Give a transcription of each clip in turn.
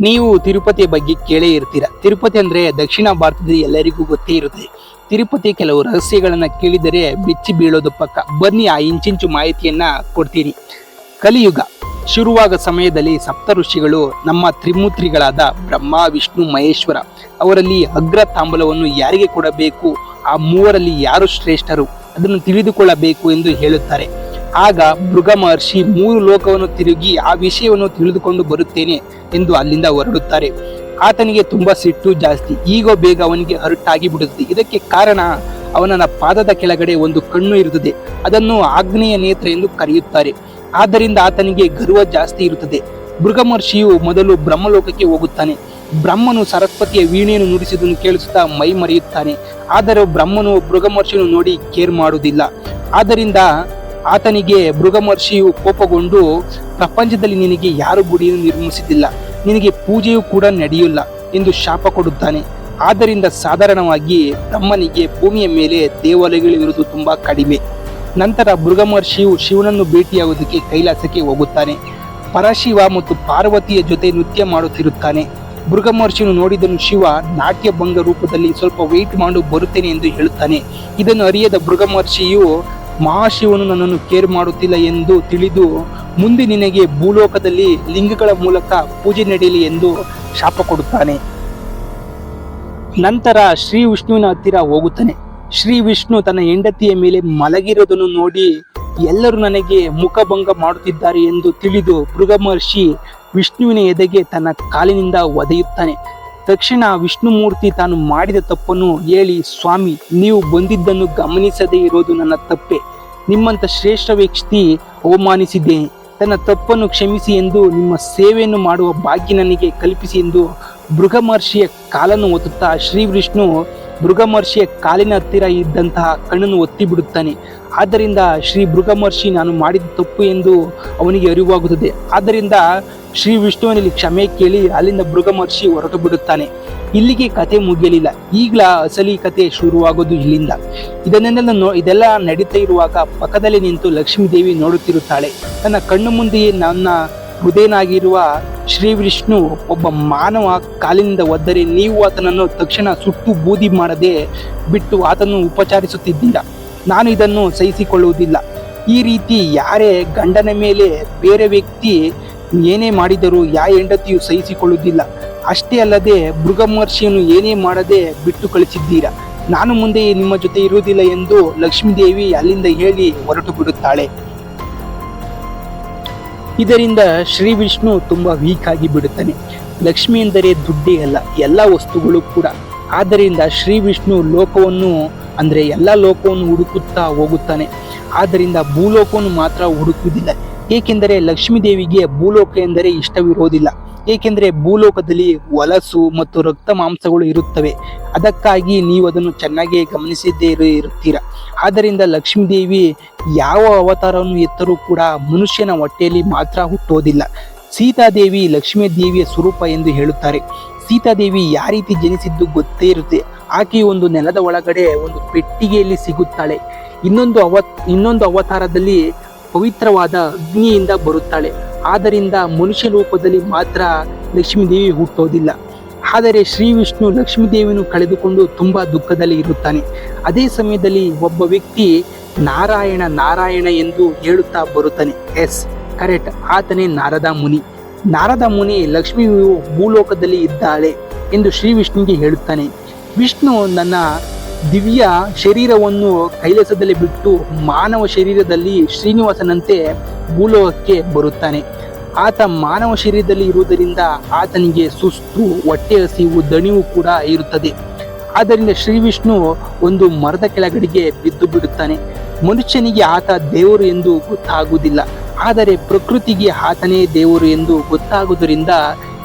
ನೀವು ತಿರುಪತಿಯ ಬಗ್ಗೆ ಕೇಳೇ ಇರ್ತೀರ. ತಿರುಪತಿ ಅಂದ್ರೆ ದಕ್ಷಿಣ ಭಾರತದ ಎಲ್ಲರಿಗೂ ಗೊತ್ತೇ ಇರುತ್ತೆ. ತಿರುಪತಿ ಕೆಲವು ರಹಸ್ಯಗಳನ್ನ ಕೇಳಿದರೆ ಬೆಚ್ಚಿ ಬೀಳೋದು ಪಕ್ಕ. ಬನ್ನಿ ಆ ಇಂಚಿಂಚು ಮಾಹಿತಿಯನ್ನ ಕೊಡ್ತೀನಿ. ಕಲಿಯುಗ. ಶುರುವಾದ ಸಮಯದಲ್ಲಿ ಸಪ್ತ ಋಷಿಗಳು ನಮ್ಮ ತ್ರಿಮೂತ್ರಿಗಳಾದ ಬ್ರಹ್ಮ, ವಿಷ್ಣು, ಮಹೇಶ್ವರ ಅವರಲ್ಲಿ ಅಗ್ರ ತಾಂಬಲವನ್ನು ಯಾರಿಗೆ ಕೊಡಬೇಕು? ಆ ಮೂವರಲ್ಲಿ ಯಾರು ಶ್ರೇಷ್ಠರು? ಅದನ್ನು ತಿಳಿದುಕೊಳ್ಳಬೇಕು ಎಂದು ಹೇಳುತ್ತಾರೆ. ಆಗ ಮೃಗ ಮಹರ್ಷಿ ಮೂರು ಲೋಕವನ್ನು ತಿರುಗಿ ಆ ವಿಷಯವನ್ನು ತಿಳಿದುಕೊಂಡು ಬರುತ್ತೇನೆ ಎಂದು ಅಲ್ಲಿಂದ ಹೊರಡುತ್ತಾರೆ. ಆತನಿಗೆ ತುಂಬಾ ಸಿಟ್ಟು ಜಾಸ್ತಿ. ಈಗ ಬೇಗ ಅವನಿಗೆ ಹರಟಾಗಿ ಬಿಡುತ್ತದೆ. ಇದಕ್ಕೆ ಕಾರಣ ಅವನ ಪಾದದ ಕೆಳಗಡೆ ಒಂದು ಕಣ್ಣು ಇರುತ್ತದೆ. ಅದನ್ನು ಆಗ್ನೇಯ ನೇತ್ರ ಎಂದು ಕರೆಯುತ್ತಾರೆ. ಆದ್ದರಿಂದ ಆತನಿಗೆ ಗರ್ವ ಜಾಸ್ತಿ ಇರುತ್ತದೆ. ಮೃಗ ಮಹರ್ಷಿಯು ಮೊದಲು ಬ್ರಹ್ಮಲೋಕಕ್ಕೆ ಹೋಗುತ್ತಾನೆ. ಬ್ರಹ್ಮನು ಸರಸ್ವತಿಯ ವೀಣೆಯನ್ನು ನುಡಿಸಿದನ್ನು ಕೇಳಿಸುತ್ತಾ ಮೈ ಮರೆಯುತ್ತಾನೆ. ಆದರೆ ಬ್ರಹ್ಮನು ಮೃಗ ಮಹರ್ಷಿಯನ್ನು ನೋಡಿ ಕೇರ್ ಮಾಡುವುದಿಲ್ಲ. ಆದ್ದರಿಂದ ಆತನಿಗೆ ಮೃಗ ಮಹರ್ಷಿಯು ಕೋಪಗೊಂಡು, ಪ್ರಪಂಚದಲ್ಲಿ ನಿನಗೆ ಯಾರು ಗುಡಿಯನ್ನು ನಿರ್ಮಿಸಿದ್ದಿಲ್ಲ, ನಿನಗೆ ಪೂಜೆಯೂ ಕೂಡ ನಡೆಯಿಲ್ಲ ಎಂದು ಶಾಪ ಕೊಡುತ್ತಾನೆ. ಆದ್ದರಿಂದ ಸಾಧಾರಣವಾಗಿ ಬ್ರಹ್ಮನಿಗೆ ಭೂಮಿಯ ಮೇಲೆ ದೇವಾಲಯಗಳಿರುವುದು ತುಂಬಾ ಕಡಿಮೆ. ನಂತರ ಮೃಗ ಮಹರ್ಷಿಯು ಶಿವನನ್ನು ಭೇಟಿಯಾಗುವುದಕ್ಕೆ ಕೈಲಾಸಕ್ಕೆ ಹೋಗುತ್ತಾನೆ. ಪರಶಿವ ಮತ್ತು ಪಾರ್ವತಿಯ ಜೊತೆ ನೃತ್ಯ ಮಾಡುತ್ತಿರುತ್ತಾನೆ. ಮೃಗ ಮಹರ್ಷಿಯನ್ನು ನೋಡಿದನು ಶಿವ ನಾಟ್ಯ ಭಂಗ ರೂಪದಲ್ಲಿ ಸ್ವಲ್ಪ ವೆಯ್ಟ್ ಮಾಡು ಬರುತ್ತೇನೆ ಎಂದು ಹೇಳುತ್ತಾನೆ. ಇದನ್ನು ಅರಿಯದ ಮೃಗ ಮಹರ್ಷಿಯು ಮಹಾಶಿವನು ನನ್ನನ್ನು ಕೇರ್ ಮಾಡುತ್ತಿಲ್ಲ ಎಂದು ತಿಳಿದು ಮುಂದೆ ನಿನಗೆ ಭೂಲೋಕದಲ್ಲಿ ಲಿಂಗಗಳ ಮೂಲಕ ಪೂಜೆ ನಡೆಯಲಿ ಎಂದು ಶಾಪ ಕೊಡುತ್ತಾನೆ. ನಂತರ ಶ್ರೀ ವಿಷ್ಣುವಿನ ಹತ್ತಿರ ಹೋಗುತ್ತಾನೆ. ಶ್ರೀ ವಿಷ್ಣು ತನ್ನ ಹೆಂಡತಿಯ ಮೇಲೆ ಮಲಗಿರೋದನ್ನು ನೋಡಿ ಎಲ್ಲರೂ ನನಗೆ ಮುಖಭಂಗ ಮಾಡುತ್ತಿದ್ದಾರೆ ಎಂದು ತಿಳಿದು ಮಹರ್ಷಿ ವಿಷ್ಣುವಿನ ಎದೆಗೆ ತನ್ನ ಕಾಲಿನಿಂದ ಒದೆಯುತ್ತಾನೆ. ತಕ್ಷಣ ವಿಷ್ಣುಮೂರ್ತಿ ತಾನು ಮಾಡಿದ ತಪ್ಪನ್ನು ಹೇಳಿ, ಸ್ವಾಮಿ, ನೀವು ಬಂದಿದ್ದನ್ನು ಗಮನಿಸದೇ ಇರೋದು ನನ್ನ ತಪ್ಪೆ. ನಿಮ್ಮಂತ ಶ್ರೇಷ್ಠ ವ್ಯಕ್ತಿ ಅವಮಾನಿಸಿದ್ದೇನೆ. ತನ್ನ ತಪ್ಪನ್ನು ಕ್ಷಮಿಸಿ ಎಂದು ನಿಮ್ಮ ಸೇವೆಯನ್ನು ಮಾಡುವ ಭಾಗ್ಯ ನನಗೆ ಕಲ್ಪಿಸಿ ಎಂದು ಮೃಗ ಮಹರ್ಷಿಯ ಕಾಲನ್ನು ಒತ್ತುತ್ತಾ ಶ್ರೀ ವಿಷ್ಣು ಮೃಗ ಮಹರ್ಷಿಯ ಕಾಲಿನ ಹತ್ತಿರ ಇದ್ದಂತಹ ಕಣ್ಣನ್ನು ಒತ್ತಿ ಬಿಡುತ್ತಾನೆ ಆದ್ದರಿಂದ ಶ್ರೀ ಮೃಗ ಮಹರ್ಷಿ ನಾನು ಮಾಡಿದ ತಪ್ಪು ಎಂದು ಅವನಿಗೆ ಅರಿವಾಗುತ್ತದೆ. ಆದ್ದರಿಂದ ಶ್ರೀ ವಿಷ್ಣುವಿನಲ್ಲಿ ಕ್ಷಮೆ ಕೇಳಿ ಅಲ್ಲಿಂದ ಮೃಗ ಮಹರ್ಷಿ ಹೊರಟು ಬಿಡುತ್ತಾನೆ ಇಲ್ಲಿಗೆ ಕತೆ ಮುಗಿಯಲಿಲ್ಲ. ಈಗಲ ಅಸಲಿ ಕತೆ ಶುರುವಾಗೋದು ಇಲ್ಲಿಂದ. ಇದನ್ನೆಲ್ಲ ನೋ, ಇದೆಲ್ಲ ನಡೀತಾ ಇರುವಾಗ ಪಕ್ಕದಲ್ಲಿ ನಿಂತು ಲಕ್ಷ್ಮೀದೇವಿ ನೋಡುತ್ತಿರುತ್ತಾಳೆ. ತನ್ನ ಕಣ್ಣು ಮುಂದೆಯೇ ನನ್ನ ಹೃದಯನಾಗಿರುವ ಶ್ರೀ ವಿಷ್ಣು ಒಬ್ಬ ಮಾನವ ಕಾಲಿನಿಂದ ಒದ್ದರೆ ನೀವು ಆತನನ್ನು ತಕ್ಷಣ ಸುಟ್ಟು ಬೂದಿ ಮಾಡದೆ ಬಿಟ್ಟು ಆತನ್ನು ಉಪಚಾರಿಸುತ್ತಿದ್ದೀರಾ? ನಾನು ಇದನ್ನು ಸಹಿಸಿಕೊಳ್ಳುವುದಿಲ್ಲ. ಈ ರೀತಿ ಯಾರೇ ಗಂಡನ ಮೇಲೆ ಬೇರೆ ವ್ಯಕ್ತಿ ಏನೇ ಮಾಡಿದರೂ ಯಾ ಹೆಂಡತಿಯು ಸಹಿಸಿಕೊಳ್ಳುವುದಿಲ್ಲ. ಅಷ್ಟೇ ಅಲ್ಲದೆ ಮೃಗಮಹರ್ಷಿಯನ್ನು ಏನೇ ಮಾಡದೆ ಬಿಟ್ಟು ಕಳಿಸಿದ್ದೀರ? ನಾನು ಮುಂದೆ ನಿಮ್ಮ ಜೊತೆ ಇರುವುದಿಲ್ಲ ಎಂದು ಲಕ್ಷ್ಮೀದೇವಿ ಅಲ್ಲಿಂದ ಹೇಳಿ ಹೊರಟು ಬಿಡುತ್ತಾಳೆ ಇದರಿಂದ ಶ್ರೀ ವಿಷ್ಣು ತುಂಬಾ ವೀಕ್ ಆಗಿ ಬಿಡುತ್ತಾನೆ. ಲಕ್ಷ್ಮಿ ಎಂದರೆ ದುಡ್ಡೇ ಅಲ್ಲ, ಎಲ್ಲ ವಸ್ತುಗಳು ಕೂಡ. ಆದ್ದರಿಂದ ಶ್ರೀ ವಿಷ್ಣು ಲೋಕವನ್ನು, ಅಂದರೆ ಎಲ್ಲ ಲೋಕವನ್ನು ಹುಡುಕುತ್ತಾ ಹೋಗುತ್ತಾನೆ. ಆದ್ದರಿಂದ ಭೂಲೋಕವನ್ನು ಮಾತ್ರ ಹುಡುಕುವುದಿಲ್ಲ. ಏಕೆಂದರೆ ಲಕ್ಷ್ಮೀ ದೇವಿಗೆ ಭೂಲೋಕ ಎಂದರೆ ಇಷ್ಟವಿರೋದಿಲ್ಲ ಏಕೆಂದರೆ ಭೂಲೋಕದಲ್ಲಿ ವಲಸು ಮತ್ತು ರಕ್ತ ಮಾಂಸಗಳು ಇರುತ್ತವೆ. ಅದಕ್ಕಾಗಿ ನೀವು ಅದನ್ನು ಚೆನ್ನಾಗಿ ಗಮನಿಸಿದ್ದೇ ಇರು- ಇರುತ್ತೀರ. ಆದ್ದರಿಂದ ಲಕ್ಷ್ಮೀದೇವಿ ಯಾವ ಅವತಾರವನ್ನು ಎತ್ತರೂ ಕೂಡ ಮನುಷ್ಯನ ಹೊಟ್ಟೆಯಲ್ಲಿ ಮಾತ್ರ ಹುಟ್ಟೋದಿಲ್ಲ. ಸೀತಾದೇವಿ ಲಕ್ಷ್ಮೀ ದೇವಿಯ ಸ್ವರೂಪ ಎಂದು ಹೇಳುತ್ತಾರೆ. ಸೀತಾದೇವಿ ಯಾವ ರೀತಿ ಜನಿಸಿದ್ದು ಗೊತ್ತೇ ಇರುತ್ತೆ. ಆಕೆ ಒಂದು ನೆಲದ ಒಳಗಡೆ ಒಂದು ಪೆಟ್ಟಿಗೆಯಲ್ಲಿ ಸಿಗುತ್ತಾಳೆ. ಇನ್ನೊಂದು ಅವ ಇನ್ನೊಂದು ಅವತಾರದಲ್ಲಿ ಪವಿತ್ರವಾದ ಅಗ್ನಿಯಿಂದ ಬರುತ್ತಾಳೆ. ಆದ್ದರಿಂದ ಮನುಷ್ಯ ರೂಪದಲ್ಲಿ ಮಾತ್ರ ಲಕ್ಷ್ಮೀದೇವಿ ಹುಟ್ಟೋದಿಲ್ಲ. ಆದರೆ ಶ್ರೀ ವಿಷ್ಣು ಲಕ್ಷ್ಮೀದೇವಿಯನ್ನು ಕಳೆದುಕೊಂಡು ತುಂಬ ದುಃಖದಲ್ಲಿ ಇರುತ್ತಾನೆ. ಅದೇ ಸಮಯದಲ್ಲಿ ಒಬ್ಬ ವ್ಯಕ್ತಿ ನಾರಾಯಣ ನಾರಾಯಣ ಎಂದು ಹೇಳುತ್ತಾ ಬರುತ್ತಾನೆ. Yes, correct. ಆತನೇ ನಾರದ ಮುನಿ. ನಾರದ ಮುನಿ ಲಕ್ಷ್ಮಿಯು ಭೂಲೋಕದಲ್ಲಿ ಇದ್ದಾಳೆ ಎಂದು ಶ್ರೀ ವಿಷ್ಣುವಿಗೆ ಹೇಳುತ್ತಾನೆ. ವಿಷ್ಣು ನನ್ನ ದಿವ್ಯ ಶರೀರವನ್ನು ಕೈಲಾಸದಲ್ಲಿ ಬಿಟ್ಟು ಮಾನವ ಶರೀರದಲ್ಲಿ ಶ್ರೀನಿವಾಸನಂತೆ ಭೂಲೋಕಕ್ಕೆ ಬರುತ್ತಾನೆ. ಆತ ಮಾನವ ಶರೀರದಲ್ಲಿ ಇರುವುದರಿಂದ ಆತನಿಗೆ ಸುಸ್ತು ಹೊಟ್ಟೆ ಹಸಿವು, ದಣಿವು ಕೂಡ ಇರುತ್ತದೆ. ಆದ್ದರಿಂದ ಶ್ರೀ ವಿಷ್ಣು ಒಂದು ಮರದ ಕೆಳಗಡೆಗೆ ಬಿದ್ದು ಬಿಡುತ್ತಾನೆ. ಮನುಷ್ಯನಿಗೆ ಆತ ದೇವರು ಎಂದು ಗೊತ್ತಾಗುವುದಿಲ್ಲ. ಆದರೆ ಪ್ರಕೃತಿಗೆ ಆತನೇ ದೇವರು ಎಂದು ಗೊತ್ತಾಗುವುದರಿಂದ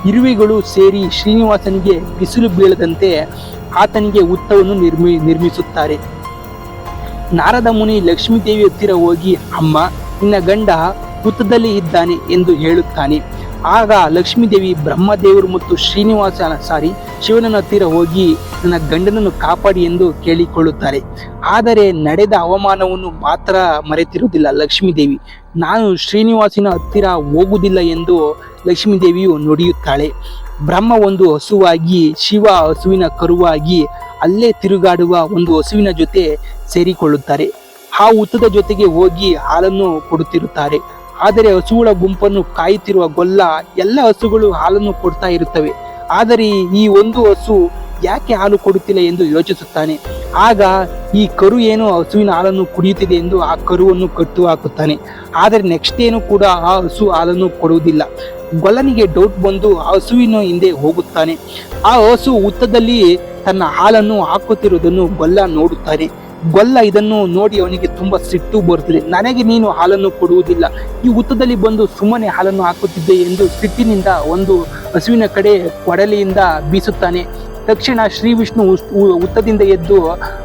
ಇರುವೆಗಳು ಸೇರಿ ಶ್ರೀನಿವಾಸನಿಗೆ ಬಿಸಿಲು ಬೀಳದಂತೆ ಆತನಿಗೆ ಉತ್ತವನ್ನು ನಿರ್ಮಿ, ನಿರ್ಮಿಸುತ್ತಾರೆ. ನಾರದ ಮುನಿ ಲಕ್ಷ್ಮೀದೇವಿ ಹತ್ತಿರ ಹೋಗಿ, ಅಮ್ಮ, ನಿನ್ನ ಗಂಡ ಹುತ್ತದಲ್ಲಿ ಇದ್ದಾನೆ ಎಂದು ಹೇಳುತ್ತಾನೆ. ಆಗ ಲಕ್ಷ್ಮೀದೇವಿ ಬ್ರಹ್ಮದೇವರು ಮತ್ತು ಶ್ರೀನಿವಾಸ ಸಾರಿ ಶಿವನ ಹತ್ತಿರ ಹೋಗಿ, ನನ್ನ ಗಂಡನನ್ನು ಕಾಪಾಡಿ ಎಂದು ಕೇಳಿಕೊಳ್ಳುತ್ತಾರೆ. ಆದರೆ ನಡೆದ ಅವಮಾನವನ್ನು ಮಾತ್ರ ಮರೆತಿರುವುದಿಲ್ಲ ಲಕ್ಷ್ಮೀದೇವಿ. ನಾನು ಶ್ರೀನಿವಾಸಿನ ಹತ್ತಿರ ಹೋಗುವುದಿಲ್ಲ ಎಂದು ಲಕ್ಷ್ಮೀ ದೇವಿಯು ನುಡಿಯುತ್ತಾಳೆ. ಬ್ರಹ್ಮ ಒಂದು ಹಸುವಾಗಿ, ಶಿವ ಹಸುವಿನ ಕರುವಾಗಿ ಅಲ್ಲೇ ತಿರುಗಾಡುವ ಒಂದು ಹಸುವಿನ ಜೊತೆ ಸೇರಿಕೊಳ್ಳುತ್ತಾರೆ. ಆ ಹುತ್ತದ ಜೊತೆಗೆ ಹೋಗಿ ಹಾಲನ್ನು ಕೊಡುತ್ತಿರುತ್ತಾರೆ. ಆದರೆ ಹಸುಗಳ ಗುಂಪನ್ನು ಕಾಯುತ್ತಿರುವ ಗೊಲ್ಲ ಎಲ್ಲ ಹಸುಗಳು ಹಾಲನ್ನು ಕೊಡ್ತಾ ಇರುತ್ತವೆ. ಆದರೆ ಈ ಒಂದು ಹಸು ಯಾಕೆ ಹಾಲು ಕೊಡುತ್ತಿಲ್ಲ ಎಂದು ಯೋಚಿಸುತ್ತಾನೆ. ಆಗ ಈ ಕರು ಏನು ಹಸುವಿನ ಹಾಲನ್ನು ಕುಡಿಯುತ್ತಿದೆ ಎಂದು ಆ ಕರುವನ್ನು ಕಟ್ಟು ಹಾಕುತ್ತಾನೆ. ಆದರೆ ನೆಕ್ಸ್ಟ್ ಏನು ಕೂಡ ಆ ಹಸು ಹಾಲನ್ನು ಕೊಡುವುದಿಲ್ಲ. ಗೊಲ್ಲನಿಗೆ ಡೌಟ್ ಬಂದು ಆ ಹಸುವಿನ ಹಿಂದೆ ಹೋಗುತ್ತಾನೆ. ಆ ಹಸು ಹುತ್ತದಲ್ಲಿ ತನ್ನ ಹಾಲನ್ನು ಹಾಕುತ್ತಿರುವುದನ್ನು ಗೊಲ್ಲ ನೋಡುತ್ತಾನೆ ಗೊಲ್ಲ ಇದನ್ನು ನೋಡಿ ಅವನಿಗೆ ತುಂಬಾ ಸಿಟ್ಟು ಬರುತ್ತದೆ. ನನಗೆ ನೀನು ಹಾಲನ್ನು ಕೊಡುವುದಿಲ್ಲ. ಈ ಹುತ್ತದಲ್ಲಿ ಬಂದು ಸುಮ್ಮನೆ ಹಾಲನ್ನು ಹಾಕುತ್ತಿದ್ದೆ ಎಂದು ಸಿಟ್ಟಿನಿಂದ ಒಂದು ಹಸುವಿನ ಕಡೆ ಕೊಡಲಿಯಿಂದ ಬೀಸುತ್ತಾನೆ. ತಕ್ಷಣ ಶ್ರೀ ವಿಷ್ಣು ಉತ್ತದಿಂದ ಎದ್ದು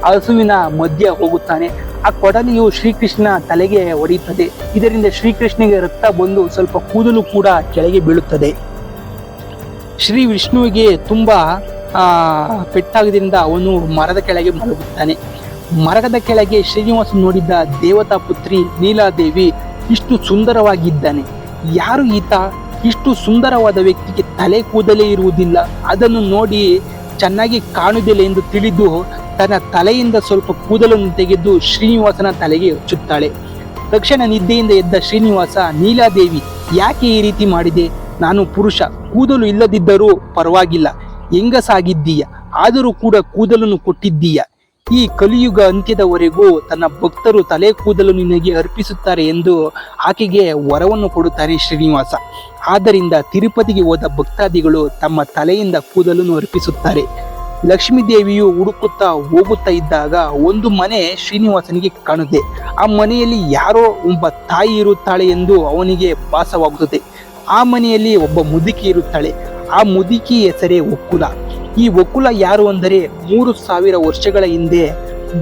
ಹಸುವಿನ ಮಧ್ಯ ಹೋಗುತ್ತಾನೆ. ಆ ಕೊಡಲಿಯು ಶ್ರೀಕೃಷ್ಣ ತಲೆಗೆ ಹೊಡೆಯುತ್ತದೆ. ಇದರಿಂದ ಶ್ರೀಕೃಷ್ಣನಿಗೆ ರಕ್ತ ಬಂದು ಸ್ವಲ್ಪ ಕೂದಲು ಕೂಡ ಕೆಳಗೆ ಬೀಳುತ್ತದೆ. ಶ್ರೀ ವಿಷ್ಣುವಿಗೆ ತುಂಬಾ ಪೆಟ್ಟಾಗದಿಂದ ಅವನು ಮರದ ಕೆಳಗೆ ಮಲಗುತ್ತಾನೆ. ಮರದ ಕೆಳಗೆ ಶ್ರೀನಿವಾಸ ನೋಡಿದ್ದ ದೇವತಾ ಪುತ್ರಿ ನೀಲಾದೇವಿ ಇಷ್ಟು ಸುಂದರವಾಗಿದ್ದಾನೆ. ಯಾರು ಈತ? ಇಷ್ಟು ಸುಂದರವಾದ ವ್ಯಕ್ತಿಗೆ ತಲೆ ಕೂದಲೇ ಇರುವುದಿಲ್ಲ. ಅದನ್ನು ನೋಡಿ ಚೆನ್ನಾಗಿ ಕಾಣುವುದಿಲ್ಲ ಎಂದು ತಿಳಿದು ತನ್ನ ತಲೆಯಿಂದ ಸ್ವಲ್ಪ ಕೂದಲನ್ನು ತೆಗೆದು ಶ್ರೀನಿವಾಸನ ತಲೆಗೆ ಚುತ್ತಾಳೆ ತಕ್ಷಣ ನಿದ್ದೆಯಿಂದ ಎದ್ದ ಶ್ರೀನಿವಾಸ, ನೀಲಾದೇವಿ, ಯಾಕೆ ಈ ರೀತಿ ಮಾಡಿದೆ? ನಾನು ಪುರುಷ, ಕೂದಲು ಇಲ್ಲದಿದ್ದರೂ ಪರವಾಗಿಲ್ಲ. ಹೆಂಗಸಾಗಿದ್ದೀಯ? ಆದರೂ ಕೂಡ ಕೂದಲನ್ನು ಕೊಟ್ಟಿದ್ದೀಯ? ಈ ಕಲಿಯುಗ ಅಂತ್ಯದವರೆಗೂ ತನ್ನ ಭಕ್ತರು ತಲೆ ಕೂದಲು ನಿನಗೆ ಅರ್ಪಿಸುತ್ತಾರೆ ಎಂದು ಆಕೆಗೆ ವರವನ್ನು ಕೊಡುತ್ತಾರೆ ಶ್ರೀನಿವಾಸ. ಆದ್ದರಿಂದ ತಿರುಪತಿಗೆ ಹೋದ ಭಕ್ತಾದಿಗಳು ತಮ್ಮ ತಲೆಯಿಂದ ಕೂದಲನ್ನು ಅರ್ಪಿಸುತ್ತಾರೆ. ಲಕ್ಷ್ಮೀದೇವಿಯು ಹುಡುಕುತ್ತಾ ಹೋಗುತ್ತಾ ಇದ್ದಾಗ ಒಂದು ಮನೆ ಶ್ರೀನಿವಾಸನಿಗೆ ಕಾಣುತ್ತೆ. ಆ ಮನೆಯಲ್ಲಿ ಯಾರೋ ಒಬ್ಬ ತಾಯಿ ಇರುತ್ತಾಳೆ ಎಂದು ಅವನಿಗೆ ಭಾಸವಾಗುತ್ತದೆ. ಆ ಮನೆಯಲ್ಲಿ ಒಬ್ಬ ಮುದುಕಿ ಇರುತ್ತಾಳೆ. ಆ ಮುದುಕಿ ಹೆಸರೇ ಒಕ್ಕುಲ. ಈ ಒಕ್ಕುಲ ಯಾರು ಅಂದರೆ ಮೂರು ಸಾವಿರ ವರ್ಷಗಳ ಹಿಂದೆ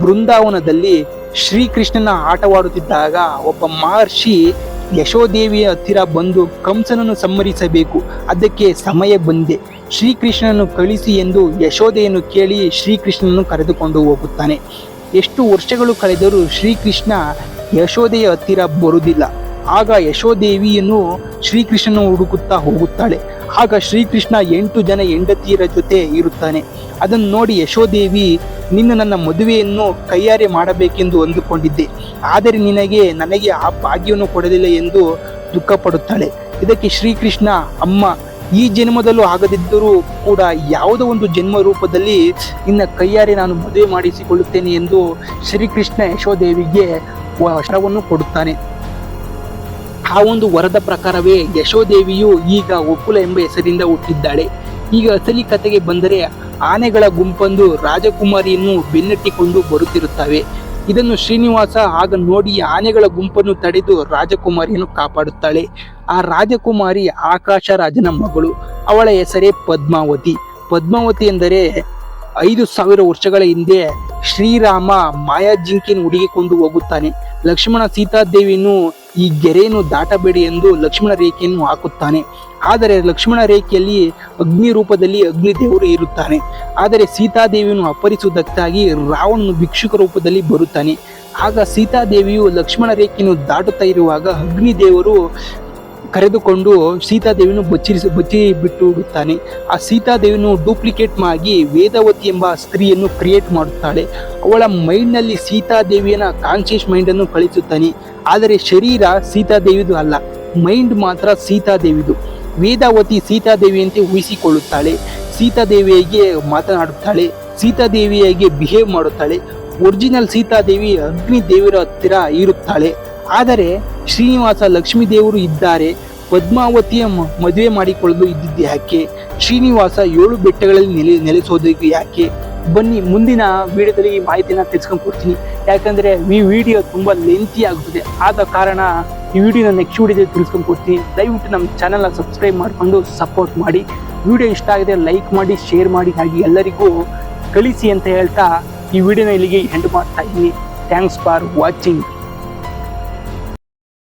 ಬೃಂದಾವನದಲ್ಲಿ ಶ್ರೀಕೃಷ್ಣನ ಆಟವಾಡುತ್ತಿದ್ದಾಗ ಒಬ್ಬ ಮಹರ್ಷಿ ಯಶೋದೇವಿಯ ಹತ್ತಿರ ಬಂದು ಕಂಸನನ್ನು ಸಂಹರಿಸಬೇಕು. ಅದಕ್ಕೆ ಸಮಯ ಬಂದೆ. ಶ್ರೀಕೃಷ್ಣನನ್ನು ಕಳಿಸಿ ಎಂದು ಯಶೋದೆಯನ್ನು ಕೇಳಿ ಶ್ರೀಕೃಷ್ಣನನ್ನು ಕರೆದುಕೊಂಡು ಹೋಗುತ್ತಾನೆ. ಎಷ್ಟು ವರ್ಷಗಳು ಕಳೆದರೂ ಶ್ರೀಕೃಷ್ಣ ಯಶೋದೆಯ ಹತ್ತಿರ ಬರುವುದಿಲ್ಲ. ಆಗ ಯಶೋದೇವಿಯನ್ನು ಶ್ರೀಕೃಷ್ಣನ ಹುಡುಕುತ್ತಾ ಹೋಗುತ್ತಾಳೆ. ಆಗ ಶ್ರೀಕೃಷ್ಣ ಎಂಟು ಜನ ಹೆಂಡತಿಯರ ಜೊತೆ ಇರುತ್ತಾನೆ. ಅದನ್ನು ನೋಡಿ ಯಶೋದೇವಿ, ನಿನ್ನ ನನ್ನ ಮದುವೆಯನ್ನು ಕೈಯಾರೆ ಮಾಡಬೇಕೆಂದು ಅಂದುಕೊಂಡಿದ್ದೆ. ಆದರೆ ನಿನಗೆ, ನನಗೆ ಆ ಭಾಗ್ಯವನ್ನು ಕೊಡಲಿಲ್ಲ ಎಂದು ದುಃಖಪಡುತ್ತಾಳೆ. ಇದಕ್ಕೆ ಶ್ರೀಕೃಷ್ಣ, ಅಮ್ಮ, ಈ ಜನ್ಮದಲ್ಲೂ ಆಗದಿದ್ದರೂ ಕೂಡ ಯಾವುದೋ ಒಂದು ಜನ್ಮ ರೂಪದಲ್ಲಿ ನಿನ್ನ ಕೈಯಾರೆ ನಾನು ಮದುವೆ ಮಾಡಿಸಿಕೊಳ್ಳುತ್ತೇನೆ ಎಂದು ಶ್ರೀಕೃಷ್ಣ ಯಶೋದೇವಿಗೆ ಶ್ರವನ್ನು ಕೊಡುತ್ತಾನೆ. ಆ ಒಂದು ವರದ ಪ್ರಕಾರವೇ ಯಶೋದೇವಿಯು ಈಗ ಒಕ್ಕುಲ ಎಂಬ ಹೆಸರಿಂದ ಹುಟ್ಟಿದ್ದಾಳೆ. ಈಗ ಅಸಲಿ ಕಥೆಗೆ ಬಂದರೆ ಆನೆಗಳ ಗುಂಪೊಂದು ರಾಜಕುಮಾರಿಯನ್ನು ಬೆನ್ನಟ್ಟಿಕೊಂಡು ಬರುತ್ತಿರುತ್ತವೆ. ಇದನ್ನು ಶ್ರೀನಿವಾಸ ಆಗ ನೋಡಿ ಆನೆಗಳ ಗುಂಪನ್ನು ತಡೆದು ರಾಜಕುಮಾರಿಯನ್ನು ಕಾಪಾಡುತ್ತಾಳೆ. ಆ ರಾಜಕುಮಾರಿ ಆಕಾಶ ರಾಜನ ಮಗಳು. ಅವಳ ಹೆಸರೇ ಪದ್ಮಾವತಿ. ಪದ್ಮಾವತಿ ಎಂದರೆ ಐದು ಸಾವಿರ ವರ್ಷಗಳ ಹಿಂದೆ ಶ್ರೀರಾಮ ಮಾಯಾ ಜಿಂಕಿನ ಹುಡುಗಿಕೊಂಡು ಹೋಗುತ್ತಾನೆ. ಲಕ್ಷ್ಮಣ ಸೀತಾದೇವಿಯನ್ನು ಈ ಗೆರೆಯನ್ನು ದಾಟಬೇಡಿ ಎಂದು ಲಕ್ಷ್ಮಣ ರೇಖೆಯನ್ನು ಹಾಕುತ್ತಾನೆ. ಆದರೆ ಲಕ್ಷ್ಮಣ ರೇಖೆಯಲ್ಲಿ ಅಗ್ನಿ ರೂಪದಲ್ಲಿ ಅಗ್ನಿ ದೇವರು ಇರುತ್ತಾನೆ. ಆದರೆ ಸೀತಾದೇವಿಯನ್ನು ಅಪಹರಿಸುವುದಕ್ಕಾಗಿ ರಾವಣನು ಭಿಕ್ಷುಕ ರೂಪದಲ್ಲಿ ಬರುತ್ತಾನೆ. ಆಗ ಸೀತಾದೇವಿಯು ಲಕ್ಷ್ಮಣ ರೇಖೆಯನ್ನು ದಾಟುತ್ತಾ ಇರುವಾಗ ಅಗ್ನಿ ದೇವರು ಕರೆದುಕೊಂಡು ಸೀತಾದೇವಿಯನ್ನು ಬಚ್ಚಿರಿಸಿ ಬಚ್ಚಿ ಬಿಟ್ಟು ಬಿಡುತ್ತಾನೆ ಆ ಸೀತಾದೇವಿಯನ್ನು ಡೂಪ್ಲಿಕೇಟ್ ಆಗಿ ವೇದವತಿ ಎಂಬ ಸ್ತ್ರೀಯನ್ನು ಕ್ರಿಯೇಟ್ ಮಾಡುತ್ತಾಳೆ. ಅವಳ ಮೈಂಡ್ನಲ್ಲಿ ಸೀತಾದೇವಿಯನ್ನ ಕಾನ್ಶಿಯಸ್ ಮೈಂಡನ್ನು ಕಳಿಸುತ್ತಾನೆ. ಆದರೆ ಶರೀರ ಸೀತಾದೇವಿದು ಅಲ್ಲ. ಮೈಂಡ್ ಮಾತ್ರ ಸೀತಾದೇವಿದು. ವೇದಾವತಿ ಸೀತಾದೇವಿಯಂತೆ ಊಹಿಸಿಕೊಳ್ಳುತ್ತಾಳೆ. ಸೀತಾದೇವಿಯಾಗಿ ಮಾತನಾಡುತ್ತಾಳೆ. ಸೀತಾದೇವಿಯಾಗಿ ಬಿಹೇವ್ ಮಾಡುತ್ತಾಳೆ. ಒರಿಜಿನಲ್ ಸೀತಾದೇವಿ ಅಗ್ನಿ ದೇವಿರ ಹತ್ತಿರ ಇರುತ್ತಾಳೆ. ಆದರೆ ಶ್ರೀನಿವಾಸ ಲಕ್ಷ್ಮೀ ದೇವರು ಇದ್ದಾರೆ. ಪದ್ಮಾವತಿಯ ಮದುವೆ ಮಾಡಿಕೊಳ್ಳಲು ಇದ್ದಿದ್ದು ಯಾಕೆ? ಶ್ರೀನಿವಾಸ ಏಳು ಬೆಟ್ಟಗಳಲ್ಲಿ ನೆಲೆ, ನೆಲೆಸೋದಕ್ಕೆ ಯಾಕೆ? ಬನ್ನಿ, ಮುಂದಿನ ವಿಡಿಯೋದಲ್ಲಿ ಈ ಮಾಹಿತಿನ ತಿಳಿಸ್ಕೊಂಡು ಕೊಡ್ತೀನಿ. ಯಾಕಂದ್ರೆ ಈ ವಿಡಿಯೋ ತುಂಬಾ ಲೆಂತಿ ಆಗುತ್ತದೆ. ಆದ ಕಾರಣ ಈ ವಿಡಿಯೋನ ನೆಕ್ಸ್ಟ್ ವಿಡಿಯೋದಲ್ಲಿ ತಿಳಿಸ್ಕೊಂಡು ಕೊಡ್ತೀನಿ. ದಯವಿಟ್ಟು ನಮ್ಮ ಚಾನಲ್ನ ಸಬ್ಸ್ಕ್ರೈಬ್ ಮಾಡಿಕೊಂಡು ಸಪೋರ್ಟ್ ಮಾಡಿ. ವಿಡಿಯೋ ಇಷ್ಟ ಆಗಿದೆ ಲೈಕ್ ಮಾಡಿ ಶೇರ್ ಮಾಡಿ. ಹಾಗೆ ಎಲ್ಲರಿಗೂ ಕಳಿಸಿ ಅಂತ ಹೇಳ್ತಾ ಈ ವಿಡಿಯೋನ ಇಲ್ಲಿಗೆ ಎಂಡ್ ಮಾಡ್ತಾ ಇದ್ದೀನಿ. Thanks for watching